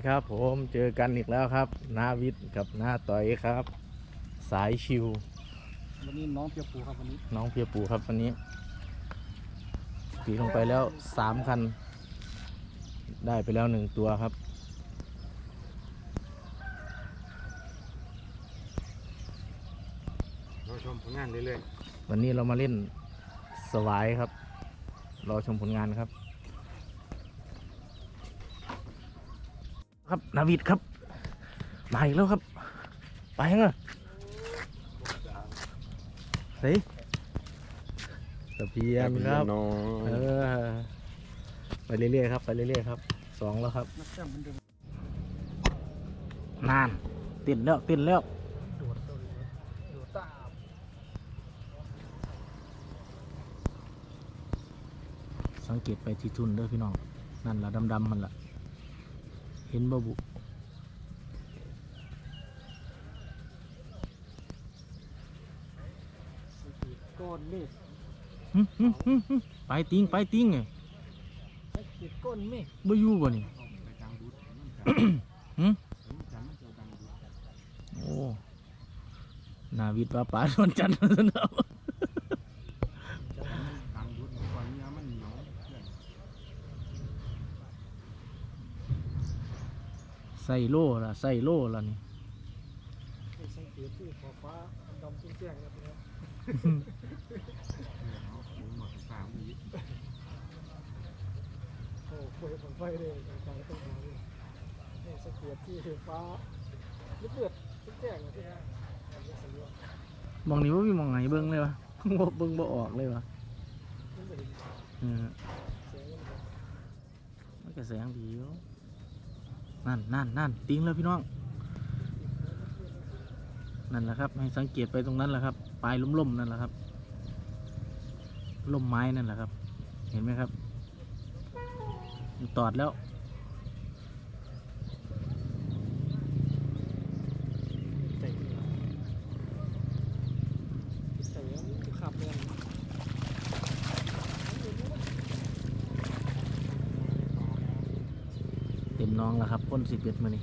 วัสดีครับผมเจอกันอีกแล้วครับนาวิทย์กับนาต่อยครับ สายชิว วันนี้น้องเปียกปูครับวันนี้ น้องเพียปูครับวันนี้ตีลงไปแล้วสามคัน ได้ไปแล้วหนึ่งตัวครับ เราชมผลงานเรื่อยวันนี้เรามาเล่นสวายครับ รอชมผลงานครับ ครับนาวิทย์ครับมาอีกแล้วครับ ไปยังไงเฮ้ยตะเพียนครับน้องเออไปเรื่อยๆครับไปเรื่อยๆครับสองแล้วครับนักแต้มเหมือนเดิมนานติดแล้วติดแล้วโดดโดดโดดตามสังเกตไปที่ทุนเด้อพี่น้อง นั่นละดำๆมันละ เห็นบ่บุสกีก้อนเมฆหึหึหึหึไปติงไปติงไงสกีก้อนเมฆบ่อยู่บ่นี่ไปกลางบูธหึจันทร์เจ้ากลางบูธโอ้นาวิทย์ว่าป่าสวนจันทร์ซะแล้ว กลางบูธก่อนเนี้ยมันเหนียวเพื่อน ใส่โล่ละใส่โล่ละนี่สังเกตที่ขอบฟ้าดำแจ้งๆนะครับเอาผมหมดสามอีกโอ้คุยของไฟเลยไฟต้องมาเลยให้สังเกตที่ฟ้าเลือดแจ้งๆนะที่ฮะอันนี้สำรวจมองนี้ว่ามีมองไหนเบิ่งเลยวะ บ่เบิ่งบ่ออกเลยวะมันเห็นเออเสียงมันเลยมันก็แสงดีอยู่ นั่นนั่นนั่นติงแล้วพี่น้อง นั่นแหละครับ ให้สังเกตไปตรงนั้นแหละครับ ปลายล้มๆนั่นแหละครับล้มไม้นั่นแหละครับ เห็นไหมครับ ตอดแล้ว ใจดีนะใจแล้วมันขับเลย เต็ม น้องแล้วครับพ้นสิบเอ็ดมานี่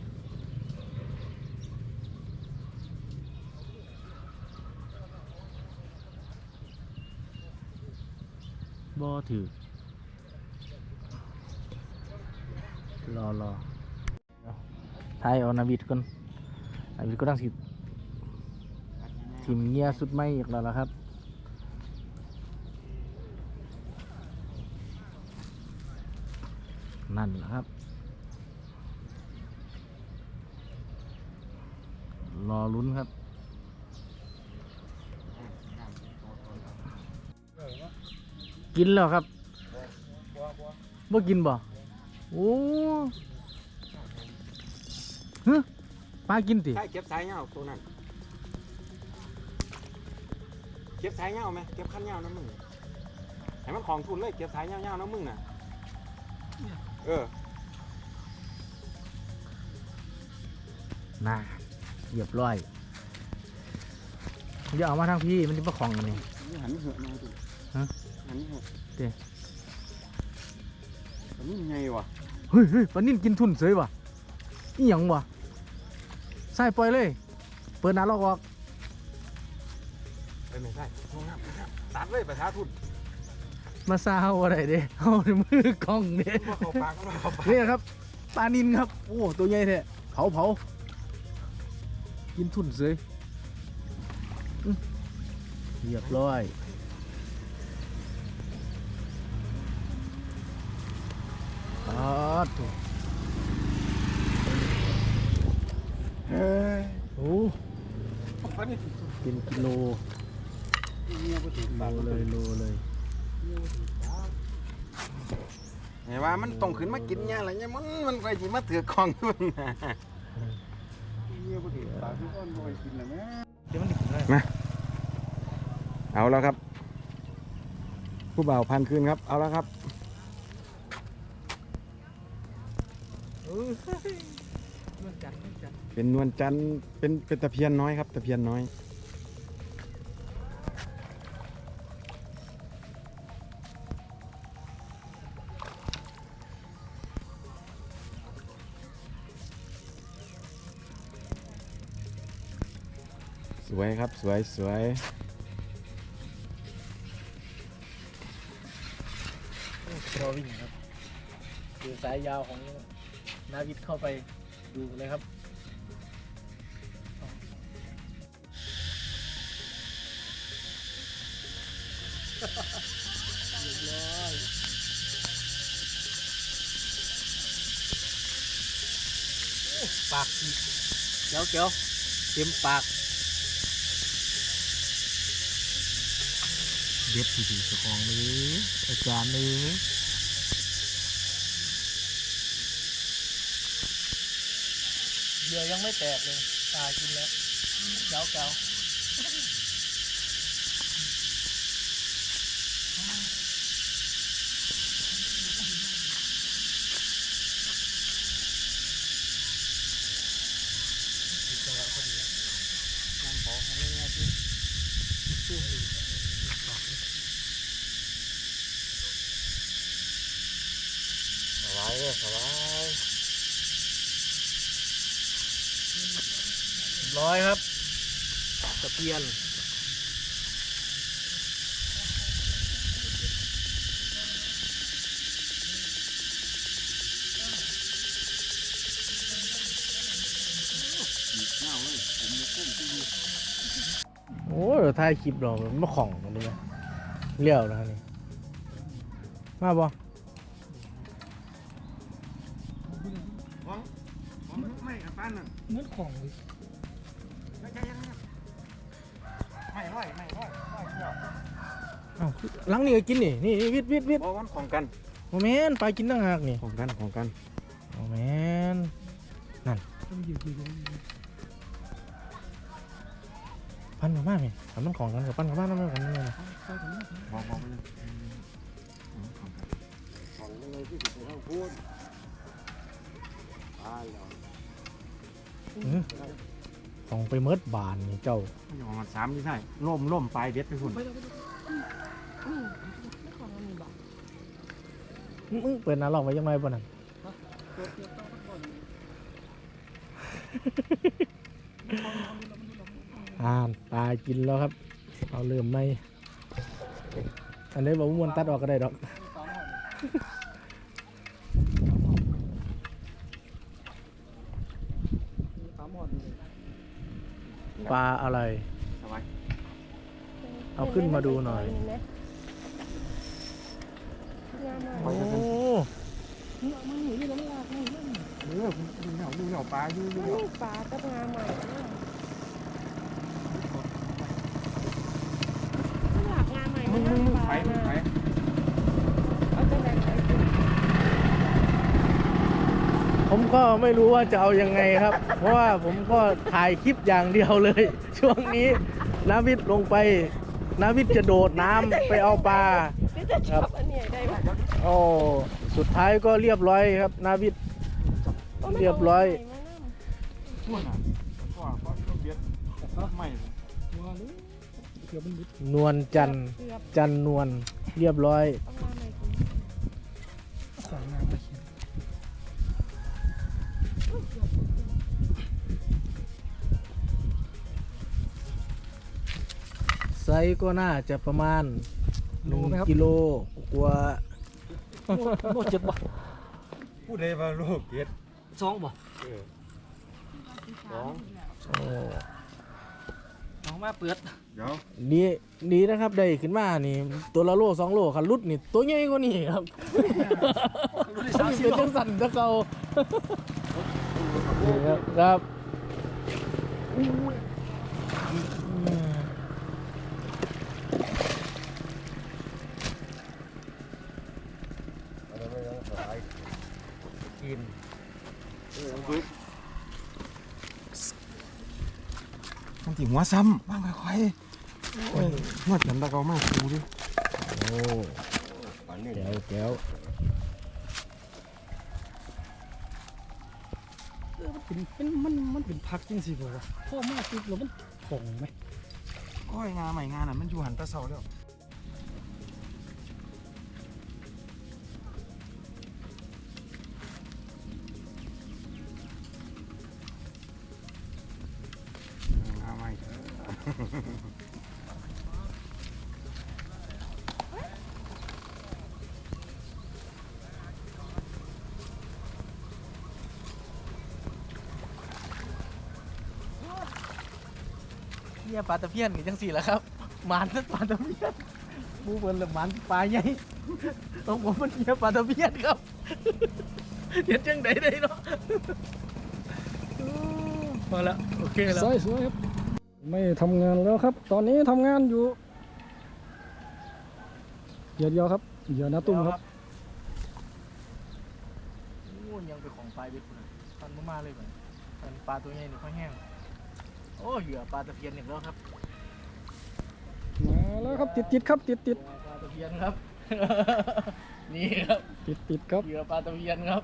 บ่ถือรอรอทายเอานาวิดก่อนนาวิดก็ตั้งสิทีมเงียสุดไม่อีกแล้วล่ะครับนั่นแหละครับ รอลุ้นครับกินแล้วครับบ่กินบ่โอ้ฮะปลากินติใช่เก็บสายเงาตัวนั้นเก็บสายเงาไหมเก็บขั้นเงานะมึงให้มันของทุนเลยเก็บสายเงาเงานะมึงน่ะเออน่า เรียบร้อยอย่าเอามาทางพี่มันจะประคองกันนี่นี่หันเหอะมาดูฮะหันเหอะเด้อันนี้ไงวะเฮ้ยเฮ้ยปลานิ่นกินทุนเสยวะอีหยังวะใส่ปล่อยเลย เปิดหน้าลอกออกเอ้ยไม่ใช่ห้องน้ำห้องน้ำตัดเลยประชาทุนมาซาเอาอะไรเด้เอาในมือกล้องเด้มาเข้าปากมาเข้าปากนี่ครับปลานินครับ โอ้ ตัวใหญ่แท้เผาเผา กินทุนเสยอื้อเรียบร้อยอ๋อถูกเฮ้ยโอ้ปลานี่เป็นกิโลเงียบไปถึงโลปากเลยโลเลยเงียบไปถึงปากไงว่ามันต้องขึ้นมากินเนี่ยอะไรเนี่ยมันมันไปจีมาถือกองทุนนะเงียบไปถึงปากทุกคนบ่อยกินเลยแม่เดี๋ยวมันถึงเลยเอาแล้วครับ ผู้บ่าวพันคืนครับ เอาแล้วครับเออเรื่องจัดเรื่องจัดเป็นนวลจันทร์เป็นเป็นตะเพียนน้อยครับ ตะเพียนน้อย วยครับสวยสวยรอวิ่งครับดูสายยาวของนาวิทย์เข้าไปดูเลยครับปากอีกเกี้ยวเกี้ยวเต็มปาก เด็ดทีดีเจ้าของนี้อาจารย์นี้เดี๋ยวยังไม่แตกเลยตายกินแล้วเจ้าเก้าจังหวพอดีนั่งขอให้ไม่แน่ที่ช่วงหนึ่งปากนี่ สบายเลยสบายร้อยครับตะเพียนโอ้ยถ่ายคลิปเรามันมาของมันเลยเลี้ยวนะนี่ มาบ่ ปั้นน่ะเหมือนของเลยไม่ใช่ยังไม่ร้อยไม่ร้อยร้อยเดียวเอ้าหลังนี่ก็กินนี่นี่นี่วิทย์วิทย์วิทย์บอกวันของกันโมเมนไปกินตั้งหากนี่ของกันของกันโมเมนต้องอยู่อยู่อยู่พันกับบ้านนี่พันมันของกันกับปั้นกับบ้านนั่นมันกันนี่นะเข้าถึงนี่บอกบอกไปเลยของกันของเลยที่สุดในห้องพูดตายแล้วอื้อ ของไปเมิดบานนี่เจ้าไม่ยอมมาสามที่ใช่ล่มล่มปลายเบ็ดไปคุณไปแล้วไปแล้วมึงเปิดหน้าลองไว้ยังไงบ่นั่นตัวเดียวต้องก่อนอ่านตายกินแล้วครับ เอาเริ่มไม่อันนี้บอกว่ามวนตัดออกก็ได้ดอก ตามหมอนเลย ปลาอะไรสบายเอาขึ้นมาดูหน่อย โอ้มันหนีแล้วไม่ลากมันนั่นเออดูเหนียวดูเหนียวปลาอยู่ดูเหนียวปลากับงาใหม่นะถ้าหลากงาใหม่มึมันงมึงมึงปลาไปมึงไป ผมก็ไม่รู้ว่าจะเอายังไงครับ เพราะว่าผมก็ถ่ายคลิปอย่างเดียวเลย ช่วงนี้นาวิทย์ลงไปนาวิทย์จะโดดน้ำไปเอาปลานี่จะจับอันเนี้ยได้ไหมโอ้สุดท้ายก็เรียบร้อยครับ นาวิทย์เรียบร้อยช่วงน่ะก็ก็ก็เบ็ดไม่ว่าเลยเกือบมันบุดนวลจันทร์เกือบจันนวลเรียบร้อย ไซส์ก็น่าจะประมาณหนึ่งกิโลกว่าโม่เจ็ดบ่พูดเลยว่าลูกเบ็ดสองบ่เออสองโอ้สองมาเปิดเดี๋ยวดีดีนะครับได้ขึ้นมานี่ ตัวละโลสองโลคันรุดนี่ตัวใหญ่กว่านี่ครับรุ่นที่สาสามมสิสิบบเป็นจังสันตะเกา นี่ครับครับอืมกินเออปึ๊บมันถิหัว เป็นเป็นมันมันเป็นพักจริงสิบ่ล่ะพ่อมาปุ๊บแล้วมันผงไหมโอ้ยงานใหม่งานอะมันอยู่หันตะเสาแล้ว เนี่ยปลาตะเพียนนี่จังสี่แหล้วครับหมานนั่นปลาตะเพียนหมูเบิ่นละหมานปลาใหญ่ต้องผมมันเนี่ยปลาตะเพียนครับเห็นจังไดได้เนาะอู้พอละโอเคแล้วสวยสวยครับ ไม่ทำงานแล้วครับ ตอนนี้ทำงานอยู่เหยื่อเดียวครับเหยื่อนาตุ้มครับงูยังเป็นของปลายเบ็ดพุ่นน่ะตันมากๆเลยเหมือนตันปลาตัวใหญ่นี่ค่อยแห้ง โอ้เหยื่อปลาตะเพียนอีกแล้วครับมาแล้วครับติดติดครับติดติดปลาตะเพียนครับ นี่ครับติดติดครับเหยื่อปลาตะเพียนครับ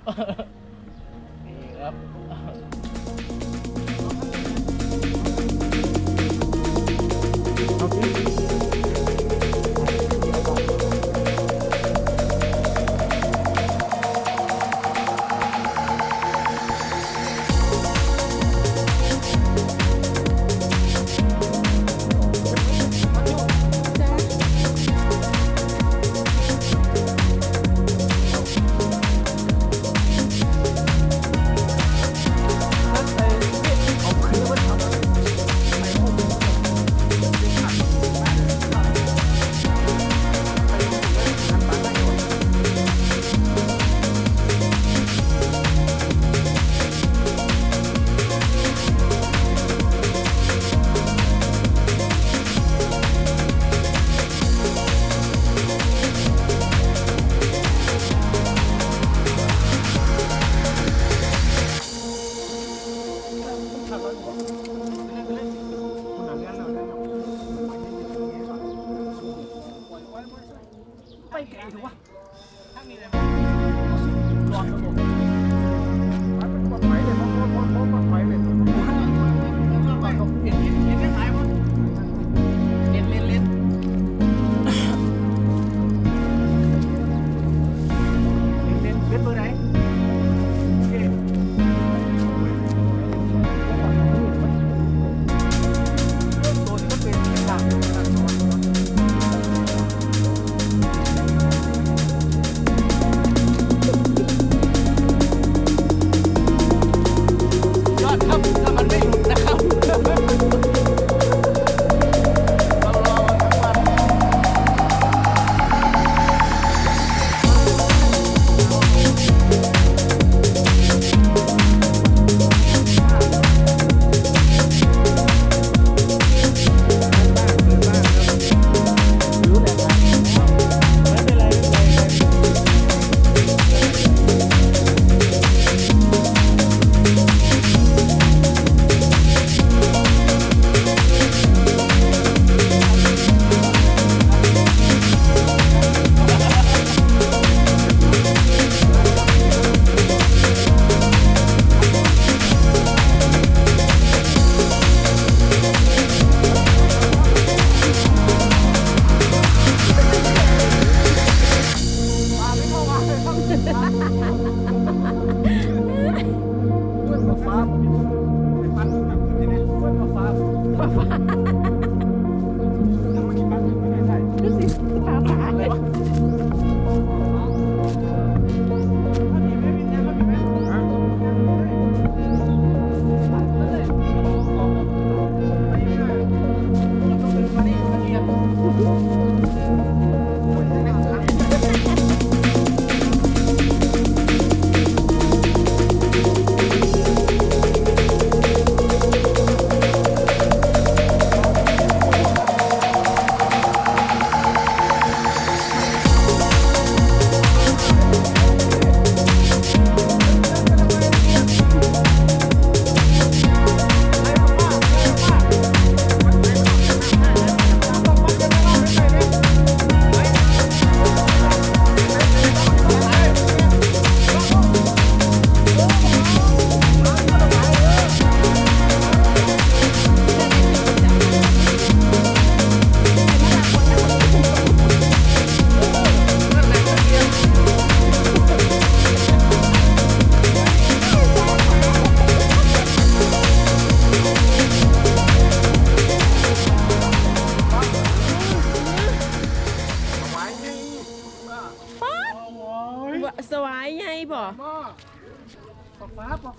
นี่ครับ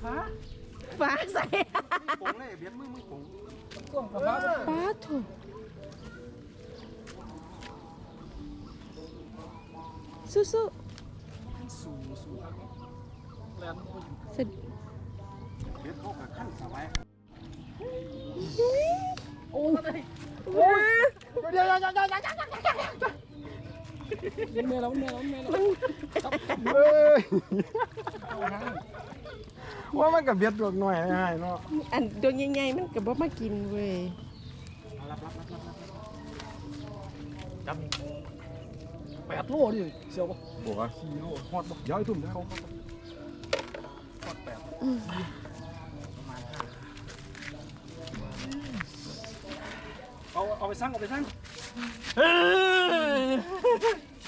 ฟ้าฟ้าใสปงเลยเบียดมือมึงปงกล้องกับฟ้าป้าถูกสู้สู่สู่ครับแลนด์ๆเสร็จเบียดเข้ากับขั้นสบายโอ้เดี๋ยวเดี๋ยวเดี๋ยวเดี๋ยวเดี๋ยว มันเมย์แล้วมันเมย์แล้วมันเมย์แล้วเฮ้ยว่ามันกับเบียดตัวหน่อยง่ายเนาะอันตัวใหญ่ๆมันก็บ่มากินเว้ยรับรับรับรับรับจับแปดโลดิเชียวปะบวกอะสี่โลฮอดบ่ย้อยทุ่มเขาเขาทอดแปดเอาเอาไปสั่งเอาไปสั่ง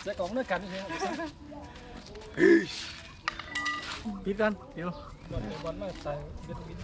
ใส่กล่องด้วยกันนี่เอาไปสั่งปิดกันเดี๋ยวบอลบอลมาใส่เบ็ดวิน